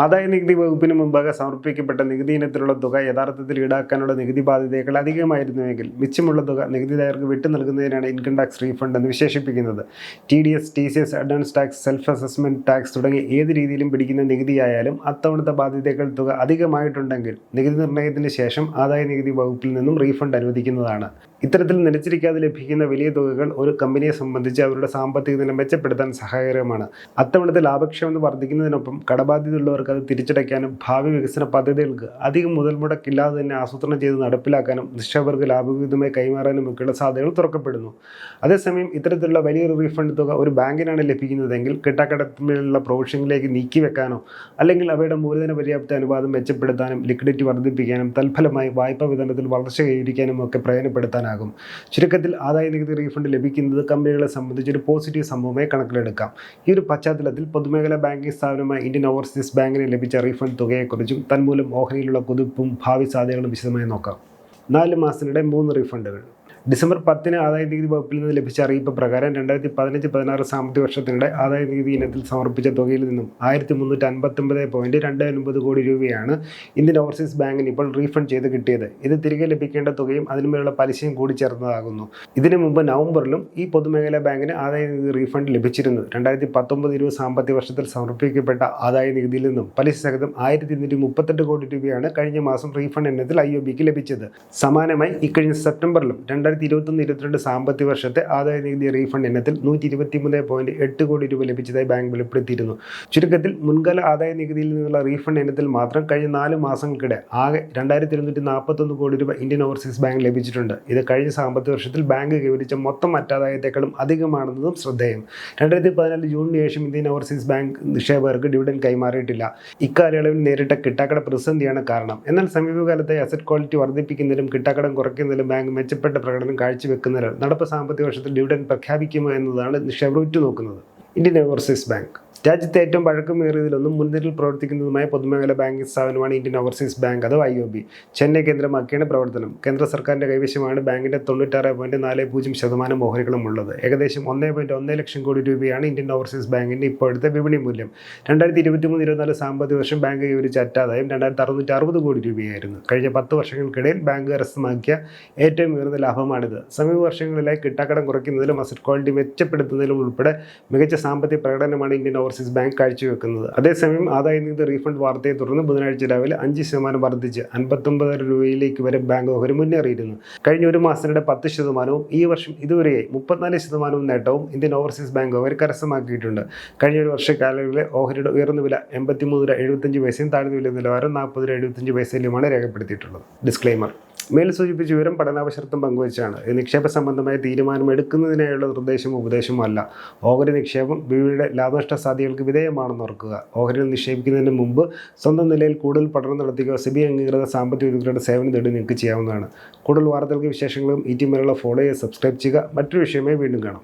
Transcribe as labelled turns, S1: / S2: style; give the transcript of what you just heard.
S1: ആദായ നികുതി വകുപ്പിന് മുമ്പാകെ സമർപ്പിക്കപ്പെട്ട നികുതി ഇനത്തിലുള്ള തുക യഥാർത്ഥത്തിൽ ഈടാക്കാനുള്ള നികുതി ബാധ്യതകൾ അധികമായിരുന്നുവെങ്കിൽ മിച്ചമുള്ള തുക നികുതിദായകർക്ക് വിട്ടു നൽകുന്നതിനാണ് ഇൻകം ടാക്സ് റീഫണ്ട് എന്ന് വിശേഷിപ്പിക്കുന്നത്. T D S T C S advance tax self assessment tax തുടങ്ങി ഏത് രീതിയിലും പിടിക്കുന്ന നികുതിയായാലും അത്തവണത്തെ ബാധ്യതകൾ തുക അധികമായിട്ടുണ്ടെങ്കിൽ നികുതി നിർണയത്തിന് ശേഷം ആദായ നികുതി വകുപ്പിൽ നിന്നും റീഫണ്ട് അനുവദിക്കുന്നതാണ്. ഇത്തരത്തിൽ നിലച്ചിരിക്കാതെ ലഭിക്കുന്ന വലിയ തുകകൾ ഒരു കമ്പനിയെ സംബന്ധിച്ച് അവരുടെ സാമ്പത്തിക നില മെച്ചപ്പെടുത്താൻ സഹായകരമാണ്. അത്തവണത്തെ ലാഭക്ഷമത വർദ്ധിക്കുന്നതിനൊപ്പം കടബാധ്യത ഉള്ളവർക്ക് അത് തിരിച്ചടയ്ക്കാനും ഭാവി വികസന പദ്ധതികൾക്ക് അധികം മുതൽ മുടക്കില്ലാതെ തന്നെ ആസൂത്രണം ചെയ്ത് നടപ്പിലാക്കാനും നിക്ഷേപകർക്ക് ലാഭവിഹിതമായി കൈമാറാനും ഒക്കെയുള്ള സാധ്യതകൾ തുറക്കപ്പെടുന്നു. അതേസമയം ഇത്തരത്തിലുള്ള വലിയൊരു റീഫണ്ട് തുക ഒരു ബാങ്കിനാണ് ലഭിക്കുന്നതെങ്കിൽ കിട്ടാക്കടത്തിലുള്ള പ്രൊവിഷനിലേക്ക് നീക്കിവെക്കാനോ അല്ലെങ്കിൽ അവയുടെ മൂലധന പര്യാപ്ത അനുപാതം മെച്ചപ്പെടുത്താനും ലിക്വിഡിറ്റി വർദ്ധിപ്പിക്കാനും തൽഫലമായി വായ്പാ വിതരണത്തിൽ വളർച്ച കൈവരിക്കാനും ഒക്കെ പ്രയോജനപ്പെടുത്താനാകും. ചുരുക്കത്തിൽ ആദായ നികുതി റീഫണ്ട് ലഭിക്കുന്നത് കമ്പനികളെ സംബന്ധിച്ച് ഒരു പോസിറ്റീവ് സംഭവമായി കണക്കിലെടുക്കാം. ഈ ഒരു പശ്ചാത്തലത്തിൽ പൊതുമേഖലാ ബാങ്കിംഗ് സ്ഥാപനമായ ഇന്ത്യൻ ഓവർസീസ് ബാങ്കിന് ലഭിച്ച റീഫണ്ട് തുകയെക്കുറിച്ചും തന്മൂലം ഓഹരിയിലുള്ള കുതിപ്പും ഭാവി സാധ്യതകളും വിശദമായി നോക്കാം. നാല് മാസത്തിനിടെ മൂന്ന് റീഫണ്ടുകൾ. ഡിസംബർ പത്തിന് ആദായ നികുതി വകുപ്പിൽ നിന്ന് ലഭിച്ച അറിയിപ്പ് പ്രകാരം രണ്ടായിരത്തി പതിനഞ്ച് പതിനാറ് സാമ്പത്തിക വർഷത്തിനിടെ ആദായ നികുതി ഇനത്തിൽ സമർപ്പിച്ച തുകയിൽ നിന്നും ആയിരത്തി മുന്നൂറ്റി അൻപത്തൊമ്പത് പോയിന്റ് രണ്ട് ഒൻപത് കോടി രൂപയാണ് ഇന്ത്യൻ ഓവർസീസ് ബാങ്കിന് ഇപ്പോൾ റീഫണ്ട് ചെയ്ത് കിട്ടിയത്. ഇത് തിരികെ ലഭിക്കേണ്ട തുകയും അതിനുമേലുള്ള പലിശയും കൂടി ചേർന്നതാകുന്നു. ഇതിനു മുമ്പ് നവംബറിലും ഈ പൊതുമേഖലാ ബാങ്കിന് ആദായ നികുതി റീഫണ്ട് ലഭിച്ചിരുന്നു. രണ്ടായിരത്തി പത്തൊമ്പത് ഇരുപത് സാമ്പത്തിക വർഷത്തിൽ സമർപ്പിക്കപ്പെട്ട ആദായ നികുതിയിൽ നിന്നും പലിശ സഹിതം ആയിരത്തി ഇരുന്നൂറ്റി മുപ്പത്തെട്ട് കോടി രൂപയാണ് കഴിഞ്ഞ മാസം റീഫണ്ട് ഇനത്തിൽ ഐ ഒ ബിക്ക് ലഭിച്ചത്. സമാനമായി ഇക്കഴിഞ്ഞ സെപ്റ്റംബറിലും രണ്ടായിരത്തി ഇരുപത്തൊന്ന് ഇരുപത്തിരണ്ട് സാമ്പത്തിക വർഷത്തെ ആദായ നികുതി റീഫണ്ട് ഇനത്തിൽ നൂറ്റി ഇരുപത്തി മൂന്ന് പോയിന്റ് എട്ട് കോടി രൂപ ലഭിച്ചതായി ബാങ്ക് വെളിപ്പെടുത്തിയിരുന്നു. ചുരുക്കത്തിൽ മുൻകാല ആദായ നികുതിയിൽ നിന്നുള്ള റീഫണ്ട് ഇനത്തിൽ മാത്രം കഴിഞ്ഞ നാല് മാസങ്ങൾക്കിടെ ആകെ രണ്ടായിരത്തി ഇരുന്നൂറ്റി നാൽപ്പത്തൊന്ന് കോടി രൂപ ഇന്ത്യൻ ഓവർസീസ് ബാങ്ക് ലഭിച്ചിട്ടുണ്ട്. ഇത് കഴിഞ്ഞ സാമ്പത്തിക വർഷത്തിൽ ബാങ്ക് കൈവരിച്ച മൊത്തം മറ്റാദായത്തെക്കാളും അധികമാണെന്നതും ശ്രദ്ധേയം. രണ്ടായിരത്തി പതിനാല് ജൂണിന് ശേഷം ഇന്ത്യൻ ഓവർസീസ് ബാങ്ക് നിക്ഷേപകർക്ക് ഡിവിഡൻ കൈമാറിയിട്ടില്ല. ഇക്കാലയളവിൽ നേരിട്ട കിട്ടാക്കട പ്രതിസന്ധിയാണ് കാരണം. എന്നാൽ സമീപകാലത്തെ അസറ്റ് ക്വാളിറ്റി വർദ്ധിപ്പിക്കുന്നതിലും കിട്ടാക്കടം കുറയ്ക്കുന്നതിലും ബാങ്ക് മെച്ചപ്പെട്ട പ്രകടനം കാഴ്ചവെക്കുന്നതിനാൽ നടപ്പ് സാമ്പത്തിക വർഷത്തിൽ ഡിവിഡൻ പ്രഖ്യാപിക്കുമോ എന്നതാണ് നിക്ഷേപകർ ഉറ്റുനോക്കുന്നത്. Indian overseas bank. രാജ്യത്തെ ഏറ്റവും പഴക്കമേറിയതിലൊന്നും മുൻനിരയിൽ പ്രവർത്തിക്കുന്നതുമായ പൊതുമേഖലാ ബാങ്കിംഗ് സ്ഥാപനമാണ് ഇന്ത്യൻ ഓവർസീസ് ബാങ്ക് അഥവാ ഐ ഒ ബി. ചെന്നൈ കേന്ദ്രമാക്കിയാണ് പ്രവർത്തനം. കേന്ദ്ര സർക്കാരിന്റെ കൈവശമാണ് ബാങ്കിന്റെ തൊണ്ണൂറ്റാറ് പോയിന്റ് നാല് പൂജ്യം ശതമാനം ഓഹരികളും ഉള്ളത്. ഏകദേശം ഒന്നേ പോയിന്റ് ഒന്നേ ലക്ഷം കോടി രൂപയാണ് ഇന്ത്യൻ ഓവർസീസ് ബാങ്കിന്റെ ഇപ്പോഴത്തെ വിപണി മൂല്യം. രണ്ടായിരത്തി ഇരുപത്തി മൂന്ന് ഇരുപത്തിനാല് സാമ്പത്തിക വർഷം ബാങ്ക് കൈവരിച്ച അറ്റാദായം രണ്ടായിരത്തി അറുന്നൂറ്റി അറുപത് കോടി രൂപയായിരുന്നു. കഴിഞ്ഞ പത്ത് വർഷങ്ങൾക്കിടയിൽ ബാങ്ക് കരസ്ഥമാക്കിയ ഏറ്റവും ഉയർന്ന ലാഭമാണിത്. സമീപ വർഷങ്ങളിലായി കിട്ടാക്കടം കുറയ്ക്കുന്നതിലും അസറ്റ് ക്വാളിറ്റി മെച്ചപ്പെടുത്തുന്നതിലും ഉൾപ്പെടെ മികച്ച സാമ്പത്തിക പ്രകടനമാണ് ഇന്ത്യൻ ഓവർസീസ് ബാങ്ക് കാഴ്ചവെക്കുന്നത്. അതേസമയം ആദായ നികുതി റീഫണ്ട് വാർത്തയെ തുടർന്ന് ബുധനാഴ്ച രാവിലെ അഞ്ച് ശതമാനം വർദ്ധിച്ച് അൻപത്തൊമ്പത് രൂപയിലേക്ക് വരെ ബാങ്ക് ഓഹരി മുന്നേറിയിരുന്നു. കഴിഞ്ഞ ഒരു മാസത്തിനിടെ പത്ത് ശതമാനവും ഈ വർഷം ഇതുവരെയായി മുപ്പത്തിനാല് ശതമാനവും നേട്ടവും ഇന്ത്യൻ ഓവർസീസ് ബാങ്ക് ഓഹരി കരസ്ഥമാക്കിയിട്ടുണ്ട്. കഴിഞ്ഞ ഒരു വർഷ ഓഹരിയുടെ ഉയർന്ന വില എൺപത്തിമൂന്ന് രൂപ എഴുപത്തഞ്ച് പൈസയും താഴ്ന്ന വില നിലവാരം നാൽപ്പത് രൂപ എഴുപത്തഞ്ച് പൈസയിലുമാണ് രേഖപ്പെടുത്തിയിട്ടുള്ളത്. ഡിസ്ക്ലെയിമർ മേൽ സൂചിപ്പിച്ച വിവരം പഠനാവശ്യർത്ഥം പങ്കുവച്ചാണ്. നിക്ഷേപ സംബന്ധമായ തീരുമാനം എടുക്കുന്നതിനായുള്ള നിർദ്ദേശമോ ഉപദേശമോ അല്ല. ഓഹരി നിക്ഷേപം ബിയുടെ ലാഭനഷ്ട സാധ്യതകൾക്ക് വിധേയമാണെന്ന് ഓർക്കുക. ഓഹരികൾ നിക്ഷേപിക്കുന്നതിന് മുമ്പ് സ്വന്തം നിലയിൽ കൂടുതൽ പഠനം നടത്തുകയോ ബി അംഗീകൃത സാമ്പത്തിക വിദഗ്ധരുടെ സേവനം തേടി നിങ്ങൾക്ക് ചെയ്യാവുന്നതാണ്. കൂടുതൽ വാർത്തകൾക്ക് വിശേഷങ്ങളും ഈ ടീമിലുള്ള ഫോളോ ചെയ്യുക സബ്സ്ക്രൈബ് ചെയ്യുക. മറ്റൊരു വിഷയമായി വീണ്ടും കാണാം.